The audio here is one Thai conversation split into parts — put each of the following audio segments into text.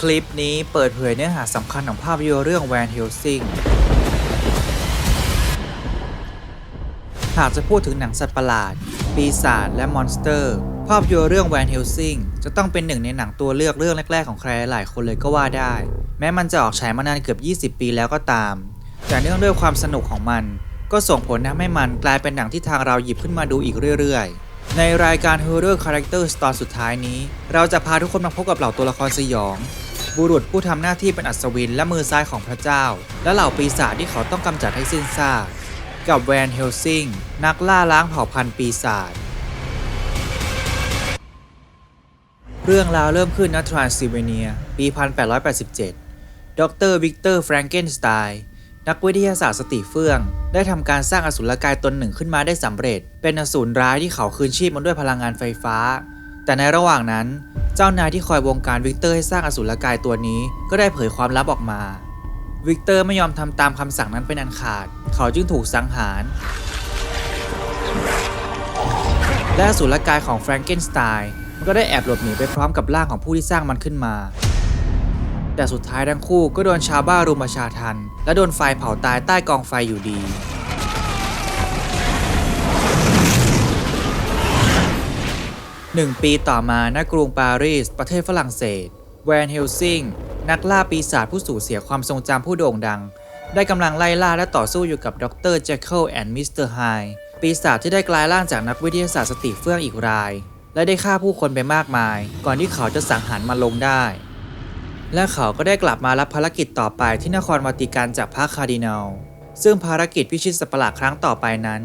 คลิปนี้เปิดเผยเนื้อหาสำคัญของภาพยนตร์เรื่องแวนเฮลซิงหากจะพูดถึงหนังสัตว์ประหลาด ปีศาจและมอนสเตอร์ ภาพยนตร์เรื่องแวนเฮลซิงจะต้องเป็นหนึ่งในหนังตัวเลือกเรื่องแรก ๆ ของใครหลายคนเลยก็ว่าได้ แม้มันจะออกฉายมานานเกือบ 20 ปีแล้วก็ตาม แต่เนื่องด้วยความสนุกของมัน ก็ส่งผลทำให้มันกลายเป็นหนังที่ทางเราหยิบขึ้นมาดูอีกเรื่อยๆ ในรายการ Horror Characters ตอนสุดท้ายนี้ เราจะพาทุกคนมาพบกับเหล่าตัวละครสยอง บุรุษผู้ทำหน้าที่เป็นอัศวินและมือซ้ายของพระเจ้า และเหล่าปีศาจที่เขาต้องกำจัดให้สิ้นซากกับแวนเฮลซิง นักล่าล้างเผ่าพันธุ์ปีศาจเรื่องราวเริ่มขึ้นณทรานซิลเวเนีย ปี 1887 ดรวิกเตอร์แฟรงเกนสไตน์นักวิทยาศาสตร์สติเฟื่อง ได้ทำการสร้างอสุรกายตนหนึ่งขึ้นมาได้สำเร็จ เป็นอสูรร้ายที่เขาคืนชีพมันด้วยพลังงานไฟฟ้า แต่ในระหว่างนั้น เจ้านายที่คอยวงการวิกเตอร์ให้สร้างอสุรกายตัวนี้ก็ได้เผยความลับออกมา วิกเตอร์ไม่ยอมทำตามคำสั่งนั้นเป็นอันขาด เขาจึงถูกสังหาร และอสุรกายของแฟรงเกนสไตน์ก็ได้แอบหลบหนีไปพร้อมกับร่างของผู้ที่สร้างมันขึ้นมา แต่สุดท้ายทั้งคู่ก็โดนชาวบ้ารุมประชาทันและโดนไฟเผาตายใต้กองไฟอยู่ดี หนึ่งปีต่อมาณกรุงปารีส ประเทศฝรั่งเศส แวนเฮลซิง นักล่าปีศาจผู้สูญเสียความทรงจำผู้โด่งดัง ได้กำลังไล่ล่าและต่อสู้อยู่กับดรเจคเคิลแอนด์มิสเตอร์ไฮปีศาจที่ได้กลายร่างจากนักวิทยาศาสตร์สติเฟื่องอีกราย และได้ฆ่าผู้คนไปมากมาย ก่อนที่เขาจะสังหารมันลงได้ และเขาก็ได้กลับมารับภารกิจต่อไปที่นครวาติกันจากพระคาร์ดินัลซึ่งภารกิจพิชิตสัตว์ประหลาดครั้งต่อไปนั้น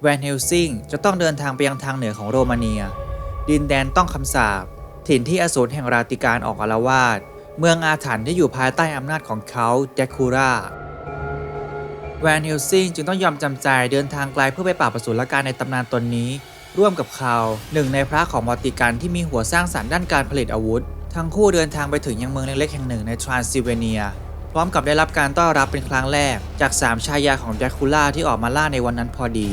แวนเฮลซิงจะต้องเดินทางไปยังทางเหนือของโรมาเนีย ดินแดนต้องคำสาปถิ่นที่อสูรแห่งราติการออกอาละวาดเมืองอาถรรพ์ที่อยู่ภายใต้อำนาจของเขาแดคูราแวนเฮลซิงจึงต้องยอมจำใจเดินทางไกลเพื่อไปปราบอสูรกายในตำนานตนนี้ ร่วมกับเขาหนึ่งในพระของวาติกันที่มีหัวสร้างสรรค์ด้านการผลิตอาวุธ ทั้งคู่เดินทางไปถึงยังเมืองเล็กๆแห่งหนึ่งในทรานซิลเวเนีย พร้อมกับได้รับการต้อนรับเป็นครั้งแรก จากสามชายาของแดคูล่าที่ออกมาล่าในวันนั้นพอดี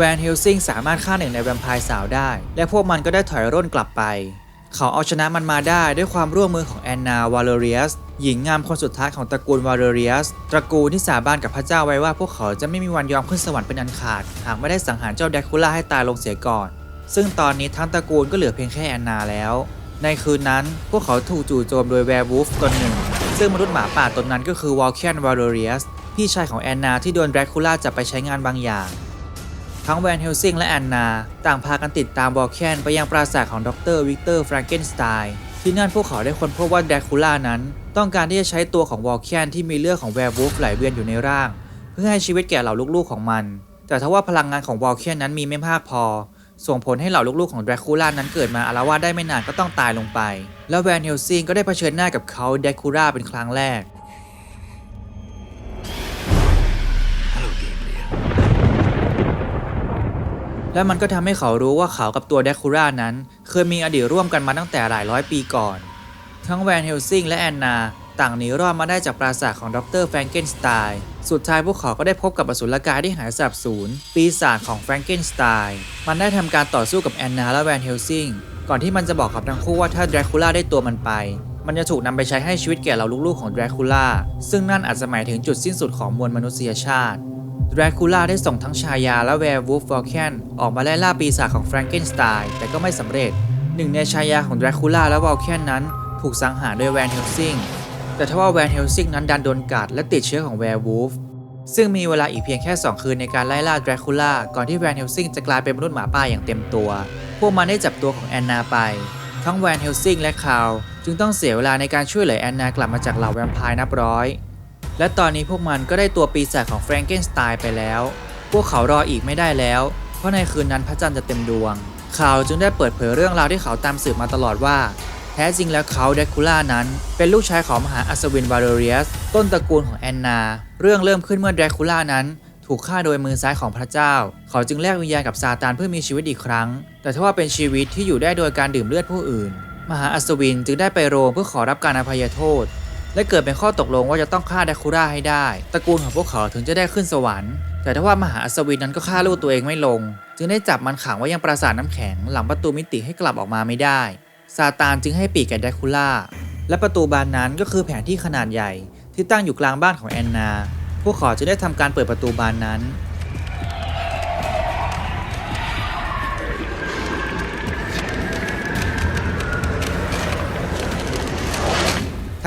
แวนเฮลซิงสามารถฆ่าหนึ่งในแวมไพร์สาวได้ และพวกมันก็ได้ถอยร่นกลับไป เขาเอาชนะมันมาได้ด้วยความร่วมมือของแอนนาวาเลเรียสหญิงงามคนสุดท้ายของตระกูลวาเลเรียส ตระกูลที่สาบานกับพระเจ้าไว้ว่าพวกเขาจะไม่มีวันยอมขึ้นสวรรค์เป็นอันขาด หากไม่ได้สังหารเจ้าแดคูล่าให้ตายลงเสียก่อน ซึ่งตอนนี้ทั้งตระกูลก็เหลือเพียงแค่แอนนาแล้ว ในคืนนั้นพวกเขาถูกจู่โจมโดยแวร์วูฟตนหนึ่ง ซึ่งมนุษย์หมาป่าตนนั้นก็คือวอลเคนวาเลเรียส พี่ชายของแอนนาที่โดนแดคูล่าจับไปใช้งานบางอย่าง ทั้งแวนเฮลซิงและแอนนา ต่างพากันติดตามวอลเคนไปยังปราสาทของดรวิกเตอร์แฟรงเกนสไตน์ที่นั่นพวกเขาได้ค้นพบว่าแดคูล่านั้น ต้องการที่จะใช้ตัวของวอลเคนที่มีเลือดของแวร์วูฟไหลเวียนอยู่ในร่าง เพื่อให้ชีวิตแก่เหล่าลูกๆของมัน แต่ทว่าพลังงานของวอลเคนนั้นมีไม่มากพอ ส่งผลให้เหล่าลูกๆของแดคูล่านั้นเกิดมาอารวาสได้ไม่นานก็ต้องตายลงไป แล้วแวนเฮลซิงก็ได้เผชิญหน้ากับเขาแดคูล่าเป็นครั้งแรก และมันก็ทำให้เขารู้ว่าเขากับตัวแดคูร่านั้น เคยมีอดีตร่วมกันมาตั้งแต่หลายร้อยปีก่อน ทั้งแวนเฮลซิงและแอนนา ต่างหนีรอดมาได้จากปราสาทของดรแฟรงเกนสไตน์สุดท้ายพวกเขาก็ได้พบกับอสุรกายที่หายสาบสูญปีศาจของแฟรงเกนสไตน์มันได้ทำการต่อสู้กับแอนนาและแวนเฮลซิงก่อนที่มันจะบอกกับทั้งคู่ว่าถ้าแดคูล่าได้ตัวมันไป มันจะถูกนำไปใช้ให้ชีวิตแก่เหล่าลูกๆของแดคูล่าซึ่งนั่นอาจจะหมายถึงจุดสิ้นสุดของมวลมนุษยชาติ ดราคูล่าได้ส่งทั้งชายาและแวร์วูฟวอลเคนออกมาไล่ล่าปีศาจของแฟรงเกนสไตน์แต่ก็ไม่สำเร็จ หนึ่งในชายาของดราคูล่าและวอลเคนนั้น ถูกสังหารโดยแวนเฮลซิงแต่ทว่าแวนเฮลซิงนั้นดันโดนกัดและติดเชื้อของแวร์วูฟซึ่งมีเวลาอีกเพียงแค่ 2 คืนในการไล่ล่าดราคูล่าก่อนที่แวนเฮลซิงจะกลายเป็นมนุษย์หมาป่าอย่างเต็มตัว พวกมันได้จับตัวของแอนนาไป ทั้งแวนเฮลซิงและคาว จึงต้องเสียเวลาในการช่วยเหลือแอนนากลับมาจากเหล่าแวมไพร์นับร้อย และตอนนี้พวกมันก็ได้ตัวปีศาจของแฟรงเกนสไตน์ไปแล้ว พวกเขารออีกไม่ได้แล้ว เพราะในคืนนั้นพระจันทร์จะเต็มดวง เขาจึงได้เปิดเผยเรื่องราวที่เขาตามสืบมาตลอดว่า แท้จริงแล้วเขาแดคูล่านั้น เป็นลูกชายของมหาอัศวินวาเลเรียส ต้นตระกูลของแอนนา เรื่องเริ่มขึ้นเมื่อแดคูล่านั้นถูกฆ่าโดยมือซ้ายของพระเจ้า เขาจึงแลกวิญญาณกับซาตานเพื่อมีชีวิตอีกครั้ง แต่ถ้าว่าเป็นชีวิตที่อยู่ได้โดยการดื่มเลือดผู้อื่น มหาอัศวินจึงได้ไปโรมเพื่อขอรับการอภัยโทษ และเกิดเป็นข้อตกลงว่าจะต้องฆ่าแดคูร่าให้ได้ ตระกูลของพวกเขาถึงจะได้ขึ้นสวรรค์ แต่ถ้าว่ามหาอัศวินนั้นก็ฆ่าลูกตัวเองไม่ลง จึงได้จับมันขังไว้ยังปราสาทน้ำแข็งหลังประตูมิติให้กลับออกมาไม่ได้ ซาตานจึงให้ปีกแก่แดคูล่า และประตูบานนั้นก็คือแผนที่ขนาดใหญ่ ที่ตั้งอยู่กลางบ้านของแอนนา พวกเขาจะได้ทำการเปิดประตูบานนั้น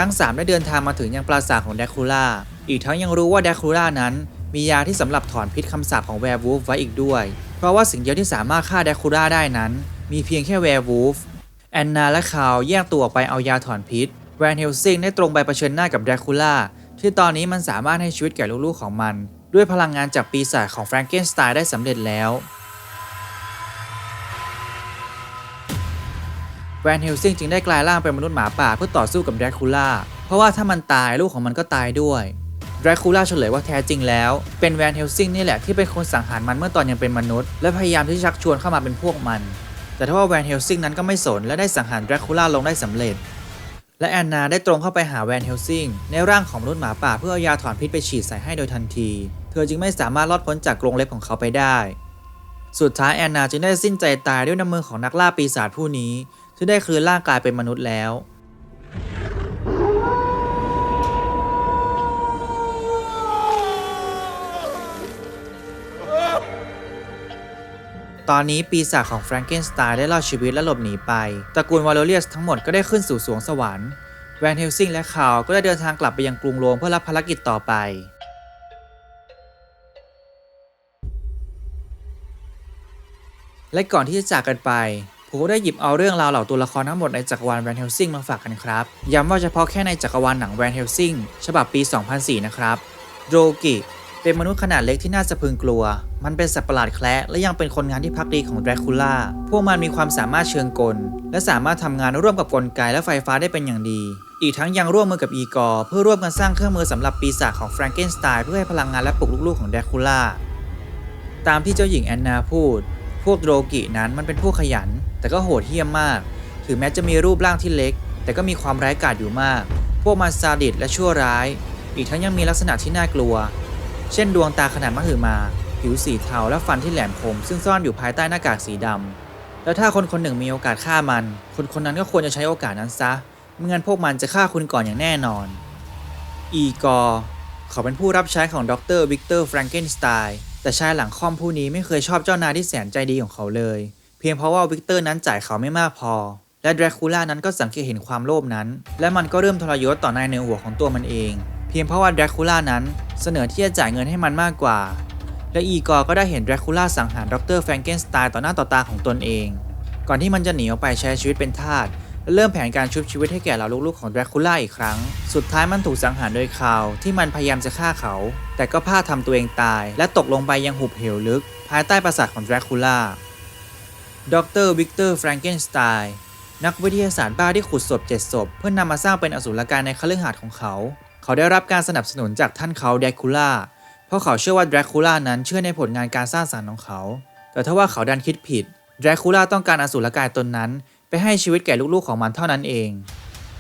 ทั้ง 3 ได้เดินทางมาถึงยังปราสาทของแดคูล่า อีกทั้งยังรู้ว่าแดคูล่านั้น มียาที่สำหรับถอนพิษคำสาปของแวร์วูฟไว้อีกด้วย เพราะว่าสิ่งเดียวที่สามารถฆ่าแดคูล่าได้นั้น มีเพียงแค่แวร์วูฟแอนนาและคาวแยกตัวออกไปเอายาถอนพิษแวนเฮลซิงได้ตรงไปเผชิญหน้ากับแดคูล่าที่ตอนนี้มันสามารถให้ชีวิตแก่ลูกๆของมัน ด้วยพลังงานจากปีศาจของแฟรงเกนสไตน์ได้สำเร็จแล้ว แวนเฮลซิงจึงได้กลายร่างเป็นมนุษย์หมาป่าเพื่อต่อสู้กับแดรคูล่า เพราะว่าถ้ามันตายลูกของมันก็ตายด้วยแดรคูล่าเฉลยว่าแท้จริงแล้ว เป็นแวนเฮลซิงนี่แหละที่เป็นคนสังหารมันเมื่อตอนยังเป็นมนุษย์ และพยายามที่จะชักชวนเข้ามาเป็นพวกมัน แต่ถ้าว่าแวนเฮลซิงนั้นก็ไม่สนและได้สังหารแดรคูล่าลงได้สำเร็จ และแอนนาได้ตรงเข้าไปหาแวนเฮลซิงในร่างของมนุษย์หมาป่าเพื่อเอายาถอนพิษไปฉีดใส่ให้โดยทันที เธอจึงไม่สามารถรอดพ้นจากกรงเล็บของเขาไปได้ สุดท้ายแอนนาจึงได้สิ้นใจตายด้วยน้ำมือของนักล่าปีศาจผู้นี้ ที่ได้คืนร่างกายเป็นมนุษย์แล้ว ตอนนี้ปีศาจของแฟรงเกนสไตน์ได้รอดชีวิตและหลบหนีไปตระกูลวาโลเลียสทั้งหมดก็ได้ขึ้นสู่สวงสวรรค์แวนเฮลซิงและคาวก็ได้เดินทางกลับไปยังกรุงโรมเพื่อรับภารกิจต่อไปและก่อนที่จะจากกันไป ผมก็ได้หยิบเอาเรื่องราวเหล่าตัวละครทั้งหมดในจักรวาลแวนเฮลซิงมาฝากกันครับ ย้ำว่าเฉพาะแค่ในจักรวาลหนังแวนเฮลซิงฉบับปี 2004 นะครับโดกิเป็นมนุษย์ขนาดเล็กที่น่าสะพรึงกลัว มันเป็นสัตว์ประหลาดแคระและยังเป็นคนงานที่พักดีของแดรคูล่า พวกมันมีความสามารถเชิงกล และสามารถทำงานร่วมกับกลไกและไฟฟ้าได้เป็นอย่างดี อีกทั้งยังร่วมมือกับอีกอร์เพื่อร่วมกันสร้างเครื่องมือสำหรับปีศาจของแฟรงเกนสไตน์เพื่อให้พลังงานและปลุกลูกๆของแดรคูล่า ตามที่เจ้าหญิงแอนนาพูด พวกโดกินั้นมันเป็นพวกขยัน แต่ก็โหดเหี้ยมมาก ถึงแม้จะมีรูปร่างที่เล็ก แต่ก็มีความร้ายกาจอยู่มาก พวกมันซาดิสและชั่วร้าย อีกทั้งยังมีลักษณะที่น่ากลัว เช่นดวงตาขนาดมหึมา ผิวสีเทาและฟันที่แหลมคม ซึ่งซ่อนอยู่ภายใต้หน้ากากสีดำแล้วถ้าคนคนหนึ่งมีโอกาสฆ่ามัน คนคนนั้นก็ควรจะใช้โอกาสนั้นซะไม่งั้นพวกมันจะฆ่าคุณก่อนอย่างแน่นอน อีกอร์เขาเป็นผู้รับใช้ของดรวิกเตอร์แฟรงเกนสไตน์แต่ชายหลังค่อมผู้นี้ไม่เคยชอบเจ้านายที่แสนใจดีของเขาเลย เพียงเพราะว่าวิกเตอร์นั้นจ่ายเขาไม่มากพอ และแดรคูล่านั้นก็สังเกตเห็นความโลภนั้น และมันก็เริ่มทรยศต่อนายเหนือหัวของตัวมันเอง เพียงเพราะว่าแดรคูล่านั้นเสนอที่จะจ่ายเงินให้มันมากกว่า และอีกอร์ก็ได้เห็นแดรคูล่าสังหารดรแฟรงเกนสไตน์ต่อหน้าต่อตาของตนเอง ก่อนที่มันจะหนีออกไปใช้ชีวิตเป็นทาสและเริ่มแผนการชุบชีวิตให้แก่เหล่าลูกๆของแดรคูล่าอีกครั้ง สุดท้ายมันถูกสังหารโดยคาวที่มันพยายามจะฆ่าเขา แต่ก็พลาดทำตัวเองตาย และตกลงไปยังหุบเหวลึก ภายใต้ปราสาทของแดรคูล่า ดรวิกเตอร์แฟรงเกนสไตน์นักวิทยาศาสตร์บ้าที่ขุดศพเจ็ดศพ เพื่อนนำมาสร้างเป็นอสูรกายในคฤหาสน์ของเขา เขาได้รับการสนับสนุนจากท่านเขาแดรคูล่าเพราะเขาเชื่อว่าแดรคูล่านั้นเชื่อในผลงานการสร้างสรรค์ของเขา แต่ถ้าว่าเขาดันคิดผิดแดรคูล่าต้องการอสูรกายตนนั้น ไปให้ชีวิตแก่ลูกๆของมันเท่านั้นเอง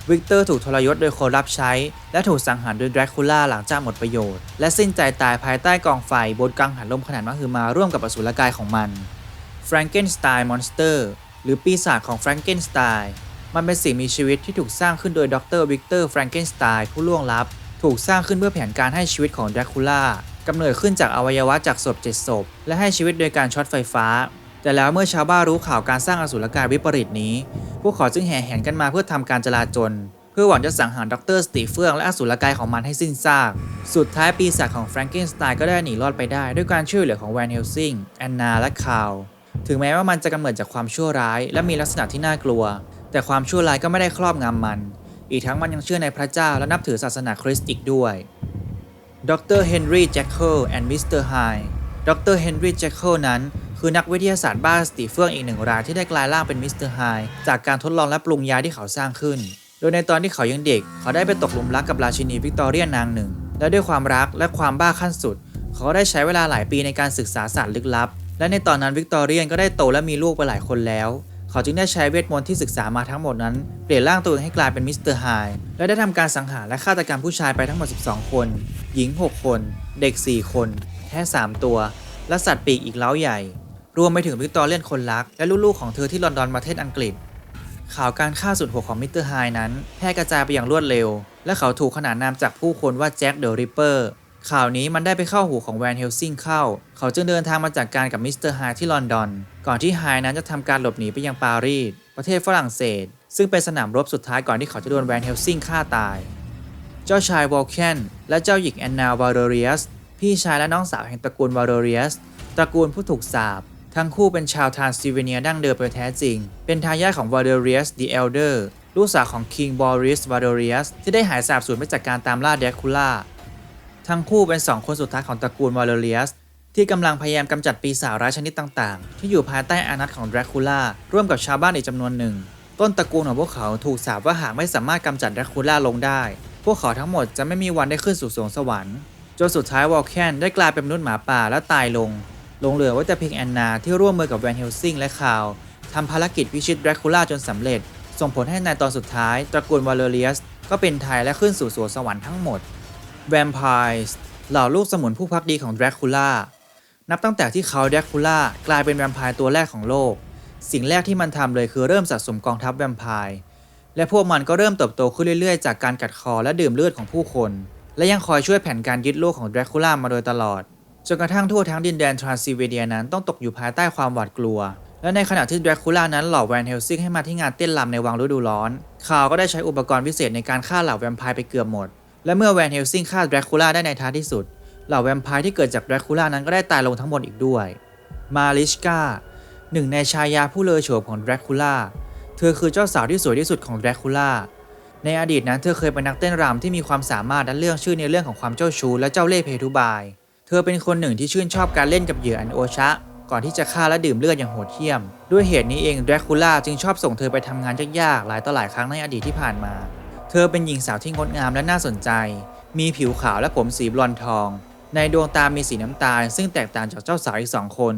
วิกเตอร์ถูกทรยศโดยคนรับใช้ และถูกสังหารโดยแดรคูล่าหลังจากหมดประโยชน์ และสิ้นใจตายภายใต้กองไฟบนกังหันลมขนาดมหึมาร่วมกับอสูรกายของมัน Frankenstein Monster หรือปีศาจของ Frankenstein มันเป็นสิ่งมีชีวิตที่ถูกสร้างขึ้นโดยดรวิกเตอร์แฟรงเกนสไตน์ผู้ล่วงลับ ถูกสร้างขึ้นเพื่อแผนการให้ชีวิตของแดรคูล่ากำเนิดขึ้นจากอวัยวะจากศพเจ็ดศพ และให้ชีวิตโดยการช็อตไฟฟ้า แต่แล้วเมื่อชาวบ้านรู้ข่าวการสร้างอสูรกายวิปริตนี้ พวกเขาจึงแห่แหนกันมาเพื่อทำการจลาจลเพื่อหวังจะสังหารดรสตีเฟืองและอสูรกายของมันให้สิ้นซาก สุดท้ายปีศาจของแฟรงเกนสไตน์ก็ได้หนีรอดไปได้ด้วยการช่วยเหลือของแวนเฮลซิงแอนนาและคาว ถึงแม้ว่ามันจะกำเนิดจากความชั่วร้าย และมีลักษณะที่น่ากลัว แต่ความชั่วร้ายก็ไม่ได้ครอบงำมัน อีกทั้งมันยังเชื่อในพระเจ้าและนับถือศาสนาคริสต์อีกด้วย ดรเฮนรี่แจ็คเคิลและมิสเตอร์ไฮดรเฮนรี่แจ็คเคิลนั้นคือนักวิทยาศาสตร์บ้าสติเฟื่องอีกหนึ่งรายที่ได้กลายร่างเป็นมิสเตอร์ไฮจากการทดลองและปรุงยาที่เขาสร้างขึ้น โดยในตอนที่เขายังเด็ก เขาได้ไปตกหลุมรักกับราชินีวิกตอเรียนางหนึ่ง และด้วยความรักและความบ้าขั้นสุด เขาได้ใช้เวลาหลายปีในการศึกษาศาสตร์ลึกลับ และในตอนนั้นวิกตอเรียนก็ได้โตและมีลูกไปหลายคนแล้ว เขาจึงได้ใช้เวทมนต์ที่ศึกษามาทั้งหมดนั้น เปลี่ยนร่างตัวเองให้กลายเป็นมิสเตอร์ไฮและได้ทำการสังหารและฆาตกรรมผู้ชายไปทั้งหมด 12 คน หญิง 6 คน เด็ก 4 คนแค่ 3 ตัว และสัตว์ปีกอีกเล้าใหญ่ รวมไปถึงวิกตอเรียนคนรัก และลูกๆของเธอที่ลอนดอนประเทศอังกฤษ ข่าวการฆ่าสุดโหดของมิสเตอร์ไฮนั้นแพร่กระจายไปอย่างรวดเร็ว และเขาถูกขนานนามจากผู้คนว่าแจ็คเดอะริปเปอร์ ข่าวนี้มันได้ไปเข้าหูของแวนเฮลซิงเข้า เขาจึงเดินทางมาจากการกับมิสเตอร์ไฮที่ลอนดอน ก่อนที่ไฮนั้นจะทำการหลบหนีไปยังปารีส ประเทศฝรั่งเศส ซึ่งเป็นสนามรบสุดท้ายก่อนที่เขาจะโดนแวนเฮลซิงฆ่าตาย เจ้าชายวอลเคนและเจ้าหญิงแอนนาวาโดเรียส พี่ชายและน้องสาวแห่งตระกูลวาโดเรียส ตระกูลผู้ถูกสาป ทั้งคู่เป็นชาวทานซิเวเนียดั้งเดิมโดยแท้จริง เป็นทายาทของวาโดเรียส the Elder ลูกสาวของคิงบอริสวาโดเรียสที่ได้หายสาบสูญไปจากการตามล่าแดกคูล่า ทั้งคู่เป็นสองคนสุดท้ายของตระกูลวาโดเรียสที่กำลังพยายามกำจัดปีศาจร้ายชนิดต่างๆ ที่อยู่ภายใต้อานัตของดรคูล่าร่วมกับชาวบ้านอีกจำนวนหนึ่ง ต้นตระกูลของพวกเขาถูกสาปว่าหากไม่สามารถกำจัดดรคูล่าลงได้ พวกเขาทั้งหมดจะไม่มีวันได้ขึ้นสู่สวงสวรรค์จนสุดท้ายวอลแคนได้กลายเป็นมนุษย์หมาป่าและตายลงลงเหลือไว่าจะเพียงแอนนาที่ร่วมมือกับแวนเฮลซิงและคาวทำภารกิจพิชิตดรคูล่าจนสำเร็จ ส่งผลให้ในตอนสุดท้ายตระกูลวาเลเรียสก็เป็นไทยและขึ้นสู่สวงสวรรค์ทั้งหมด แวมไพร์เหล่าลูกสมุนผู้พักดีของแดรคูล่านับตั้งแต่ที่เขาแดรคูล่ากลายเป็นแวมไพร์ตัวแรกของโลก สิ่งแรกที่มันทำเลยคือเริ่มสะสมกองทัพแวมไพร์และพวกมันก็เริ่มเติบโตขึ้นเรื่อยๆ จากการกัดคอและดื่มเลือดของผู้คน และยังคอยช่วยแผนการยึดโลกของแดรคูล่ามาโดยตลอดจนกระทั่งทั่วทั้งดินแดนทรานซิลเวเนียนั้นต้องตกอยู่ภายใต้ความหวาดกลัว และในขณะที่แดรคูล่านั้นหลอกแวนเฮลซิงให้มาที่งานเต้นรำในวังฤดูร้อน เขาก็ได้ใช้อุปกรณ์พิเศษในการฆ่าเหล่าแวมไพร์ไปเกือบหมด และเมื่อแวนเฮลซิงฆ่าแดรคูล่าได้ในท้ายที่สุด เหล่าแวมไพร์ที่เกิดจากแดรคูล่านั้นก็ได้ตายลงทั้งหมดอีกด้วย มาริชกาหนึ่งในชายาผู้เลอโฉมของแดรคูล่า เธอคือเจ้าสาวที่สวยที่สุดของแดรคูล่า ในอดีตนั้นเธอเคยเป็นนักเต้นรำที่มีความสามารถและเรื่องชื่อในเรื่องของความเจ้าชู้และเจ้าเล่ห์เพทุบาย เธอเป็นคนหนึ่งที่ชื่นชอบการเล่นกับเหยื่ออันโอชะ ก่อนที่จะฆ่าและดื่มเลือดอย่างโหดเหี้ยม ด้วยเหตุนี้เองแดรคูล่าจึงชอบส่งเธอไปทำงานยากๆหลายต่อหลายครั้งในอดีตที่ผ่านมา เธอเป็นหญิงสาวที่งดงามและน่าสนใจ มีผิวขาวและผมสีบลอนด์ทอง ในดวงตามีสีน้ำตาล ซึ่งแตกต่างจากเจ้าสาวอีกสองคน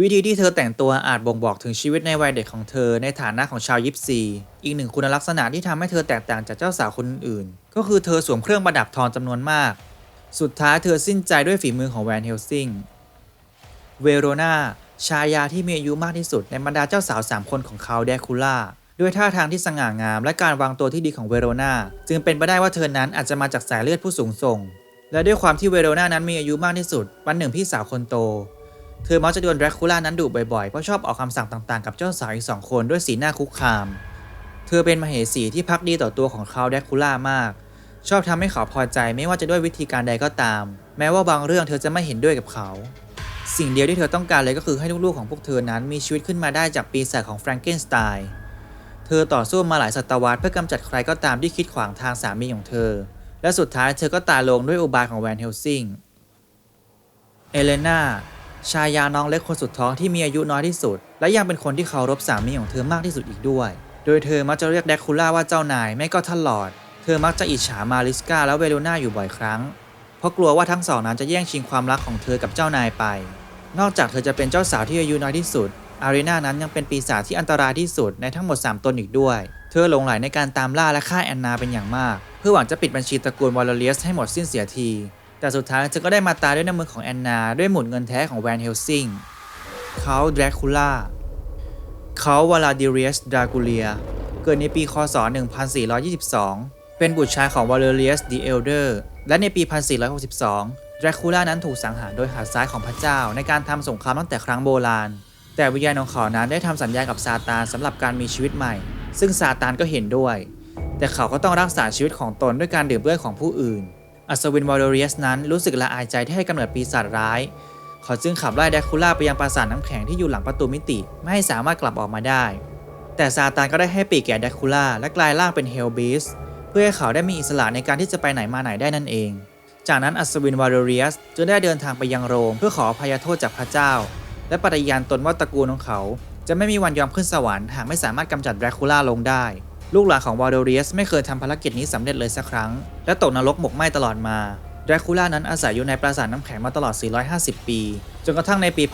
วิธีที่เธอแต่งตัวอาจบ่งบอกถึงชีวิตในวัยเด็กของเธอในฐานะของชาวยิปซี อีกหนึ่งคุณลักษณะที่ทำให้เธอแตกต่างจากเจ้าสาวคนอื่น ก็คือเธอสวมเครื่องประดับทองจำนวนมาก สุดท้ายเธอสิ้นใจด้วยฝีมือของแวนเฮลซิง เวโรนาชายาที่มีอายุมากที่สุดในบรรดาเจ้าสาว 3 คนของเขาแดคูล่า ด้วยท่าทางที่สง่างามและการวางตัวที่ดีของเวโรนาจึงเป็นไปได้ว่าเธอนั้นอาจจะมาจากสายเลือดผู้สูงส่ง และด้วยความที่เวโรนานั้นมีอายุมากที่สุด วันหนึ่งพี่สาวคนโต เธอมักจะโดนแดรคูล่านั้นดุบ่อยๆเพราะชอบออกคำสั่งต่างๆกับเจ้าสาวอีกสองคนด้วยสีหน้าคุกคาม เธอเป็นมเหสีที่พักดีต่อตัวของเขาแดรคูล่ามาก ชอบทำให้เขาพอใจไม่ว่าจะด้วยวิธีการใดก็ตาม แม้ว่าบางเรื่องเธอจะไม่เห็นด้วยกับเขาสิ่งเดียวที่เธอต้องการเลยก็คือให้ลูกๆของพวกเธอนั้นมีชีวิตขึ้นมาได้จากปีศาจของแฟรงเกนสไตน์ เธอต่อสู้มาหลายศตวรรษเพื่อกำจัดใครก็ตามที่คิดขวางทางสามีของเธอ และสุดท้ายเธอก็ตายลงด้วยอุบายของแวนเฮลซิง เอเลนาชายาน้องเล็กคนสุดท้องที่มีอายุน้อยที่สุด และยังเป็นคนที่เคารพสามีของเธอมากที่สุดอีกด้วย โดยเธอมักจะเรียกแดกคูล่าว่าเจ้านายไม่ก็ท่านหลอด เธอมักจะอิจฉามาริสกาและเวโรนาอยู่บ่อยครั้ง เพราะกลัวว่าทั้งสองนั้นจะแย่งชิงความรักของเธอกับเจ้านายไป นอกจากเธอจะเป็นเจ้าสาวที่อายุน้อยที่สุด อารีนานั้นยังเป็นปีศาจที่อันตรายที่สุดในทั้งหมด 3 ตนอีกด้วย เธอหลงไหลในการตามล่าและฆ่าแอนนาเป็นอย่างมาก เพื่อหวังจะปิดบัญชีตระกูลวอลเลเรียสให้หมดสิ้นเสียที แต่สุดท้ายเธอก็ได้มาตายด้วยน้ำมือของแอนนาด้วยหมุนเงินแท้ของแวนเฮลซิงเขาแดรคูล่าเขาวลาดิเรียสดรากูเลีย เกิดในปีคศ 1422 เป็นบุตรชายของวาเลเรียสดีเอลเดอร์และในปี 1462ดราคูล่านั้นถูกสังหารโดยหัดซ้ายของพระเจ้าในการทำสงครามตั้งแต่ครั้งโบราณ แต่วิญญาณของเขานั้นได้ทำสัญญากับซาตานสำหรับการมีชีวิตใหม่ ซึ่งซาตานก็เห็นด้วย แต่เขาก็ต้องรักษาชีวิตของตนด้วยการดื่มเลือดของผู้อื่น อัศวินวาเลเรียสนั้นรู้สึกละอายใจที่ให้กำเนิดปีศาจร้าย เขาจึงขับไล่แดกคูล่าไปยังปราสาทน้ำแข็งที่อยู่หลังประตูมิติ ไม่ให้สามารถกลับออกมาได้ แต่ซาตานก็ได้ให้ปีกแก่แดกคูล่าและกลายร่างเป็นเฮลบิสเพื่อให้เขาได้มีอิสระในการที่จะไปไหนมาไหนได้นั่นเอง จากนั้นอัศวินวาเลเรียสจึงได้เดินทางไปยังโรมเพื่อขออภัยโทษจากพระเจ้า และปฏิญาณตนว่าตระกูลของเขา จะไม่มีวันยอมขึ้นสวรรค์หากไม่สามารถกำจัดแดรคูล่าลงได้ ลูกหลานของวาเลเรียสไม่เคยทำภารกิจนี้สำเร็จเลยสักครั้ง และตกนรกหมกไหม้ตลอดมาแดรคูล่านั้นอาศัยอยู่ในปราสาทน้ำแข็งมาตลอด 450 ปี จนกระทั่งในปี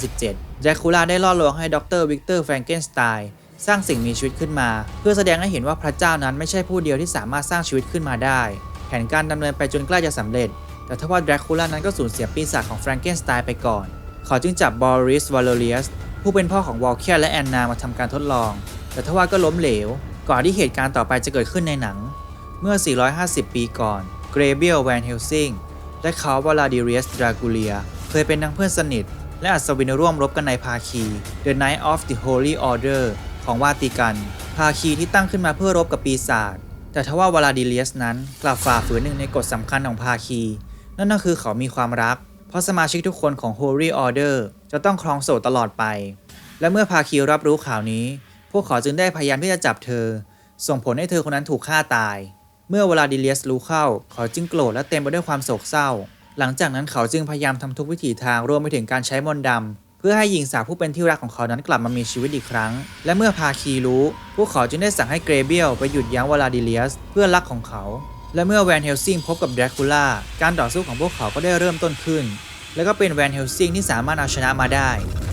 1887แดรคูล่าได้ล่อลวงให้ดรวิกเตอร์แฟรงเกนสไตน์สร้างสิ่งมีชีวิตขึ้นมา เพื่อแสดงให้เห็นว่าพระเจ้านั้นไม่ใช่ผู้เดียวที่สามารถสร้างชีวิตขึ้นมาได้ แผนการดำเนินไปจนใกล้จะสำเร็จ แต่ทว่าแดรคูล่านั้นก็สูญเสียปีศาจของแฟรงเกนสไตน์ไปก่อน เขาจึงจับบอริสวาเลเรียสผู้เป็นพ่อของวอลเคียและแอนนามาทำการทดลอง แต่ทว่าก็ล้มเหลว ก่อนที่เหตุการณ์ต่อไปจะเกิดขึ้นในหนัง เมื่อ 450 ปีก่อน เกรเบียลแวนเฮลซิงและเขาวลาดิเรียสดรากูเลีย เคยเป็นทั้งเพื่อนสนิท และอัศวินร่วมรบกันในภาคี The Knight of the Holy Order ของวาติกัน ภาคีที่ตั้งขึ้นมาเพื่อรบกับปีศาจ แต่ทว่าวลาดิเลียสนั้นกลับฝ่าฝืนหนึ่งในกฎสำคัญของภาคี นั่นก็คือเขามีความรัก ราะสมาชิกทุกคนของ Holy Order จะต้องครองโสดตลอดไป และเมื่อภาคีรับรู้ข่าวนี้ พวกเขาจึงได้พยายามที่จะจับเธอ ส่งผลให้เธอคนนั้นถูกฆ่าตาย เมื่อเวลาดิเลียสรู้เข้า เขาจึงโกรธและเต็มไปด้วยความโศกเศร้า หลังจากนั้นเขาจึงพยายามทำทุกวิถีทางรวมไปถึงการใช้มนต์ดำเพื่อให้หญิงสาวผู้เป็นที่รักของเขานั้นกลับมามีชีวิตอีกครั้ง และเมื่อภาคีรู้ พวกเขาจึงได้สั่งให้เกรเบียลไปหยุดยั้งเวลาดิเลียส เพื่อนรักของเขา และเมื่อแวนเฮลซิงพบกับแดรคูล่าการต่อสู้ของพวกเขาก็ได้เริ่มต้นขึ้น แล้วก็เป็นแวนเฮลซิงที่สามารถเอาชนะมาได้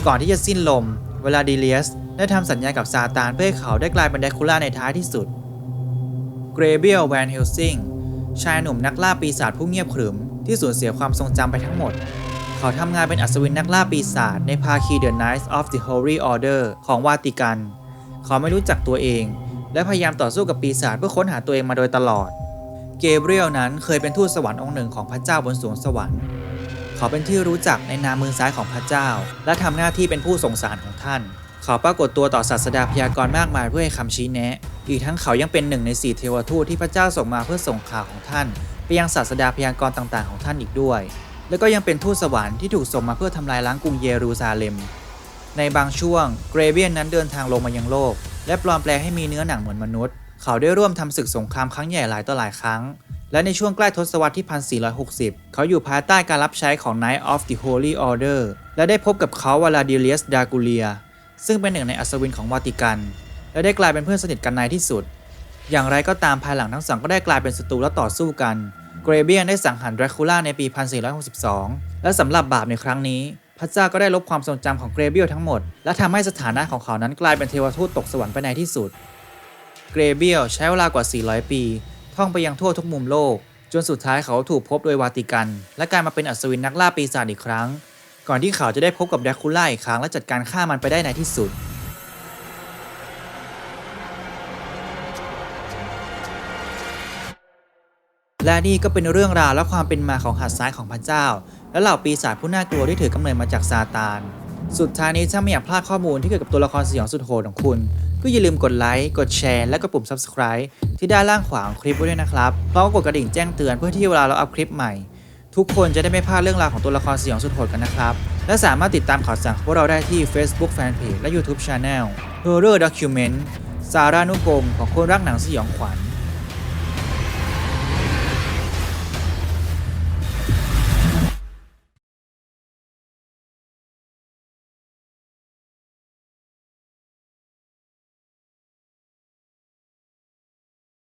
ก่อนที่จะสิ้นลม เวลาดิเลียสได้ทำสัญญากับซาตานเพื่อให้เขาได้กลายเป็นแดรคูล่าในท้ายที่สุด เกรเบียลแวนเฮลซิงชายหนุ่มนักล่าปีศาจผู้เงียบขรึม ที่สูญเสียความทรงจำไปทั้งหมด เขาทำงานเป็นอัศวินนักล่าปีศาจในภาคี The Knights of the Holy Order ของวาติกัน เขาไม่รู้จักตัวเอง และพยายามต่อสู้กับปีศาจเพื่อค้นหาตัวเองมาโดยตลอด เกเบรียลนั้นเคยเป็นทูตสวรรค์องค์หนึ่งของพระเจ้าบนสวงสวรรค์ เขาเป็นที่รู้จักในนามมือซ้ายของพระเจ้า และทำหน้าที่เป็นผู้ส่งสารของท่าน เขาปรากฏตัวต่อศาสดาพยากรณ์มากมายเพื่อให้คำชี้แนะ อีกทั้งเขายังเป็นหนึ่งในสี่เทวทูตที่พระเจ้าส่งมาเพื่อส่งข่าวของท่าน ไปยังศาสดาพยากรณ์ต่างๆของท่านอีกด้วย แล้วก็ยังเป็นทูตสวรรค์ที่ถูกส่งมาเพื่อทำลายล้างกรุงเยรูซาเล็ม ในบางช่วงเกรเบียนนั้นเดินทางลงมายังโลก และปลอมแปลงให้มีเนื้อหนังเหมือนมนุษย์ เขาได้ร่วมทำศึกสงครามครั้งใหญ่หลายต่อหลายครั้ง และในช่วงใกล้ทศวรรษที่ 1460 เขาอยู่ภายใต้การรับใช้ของ Knight of the Holy Order และได้พบกับเขาวลาดิเลียสดากูเลีย ซึ่งเป็นหนึ่งในอัศวินของวาติกัน และได้กลายเป็นเพื่อนสนิทกันในที่สุด อย่างไรก็ตามภายหลังทั้งสองก็ได้กลายเป็นศัตรูและต่อสู้กัน เกรเบียนได้สังหารดราคูล่าในปี 1462 และสำหรับบาปในครั้งนี้พระเจ้าก็ได้ลบความทรงจำของเกรเบียลทั้งหมด และทำให้สถานะของเขานั้นกลายเป็นเทวทูตตกสวรรค์ไปในที่สุด เกรเบียลใช้เวลากว่า 400 ปี ท่องไปยังทั่วทุกมุมโลก จนสุดท้ายเขาถูกพบโดยวาติกัน และกลายมาเป็นอัศวินนักล่าปีศาจอีกครั้ง ก่อนที่เขาจะได้พบกับแดคูล่าอีกครั้งและจัดการฆ่ามันไปได้ในที่สุดและนี่ก็เป็นเรื่องราวและความเป็นมาของหัดซ้ายของพระเจ้า และเหล่าปีศาจผู้น่ากลัวที่ถือกำเนิดมาจากซาตาน สุดท้ายนี้ถ้าไม่อยากพลาดข้อมูลที่เกี่ยวกับตัวละครสยองสุดโหดของคุณ ก็อย่าลืมกดไลค์ กดแชร์ และกดปุ่ม subscribe ที่ด้านล่างขวาของคลิปไว้ด้วยนะครับพร้อมกับกดกระดิ่งแจ้งเตือนเพื่อที่เวลาเราอัพคลิปใหม่ ทุกคนจะได้ไม่พลาดเรื่องราวของตัวละครสยองสุดโหดกันนะครับ และสามารถติดตามข่าวสารของพวกเราได้ที่ Facebook Fanpage และ YouTube Channel Horror Document สารานุกรมของคนรักหนังสยองขวัญ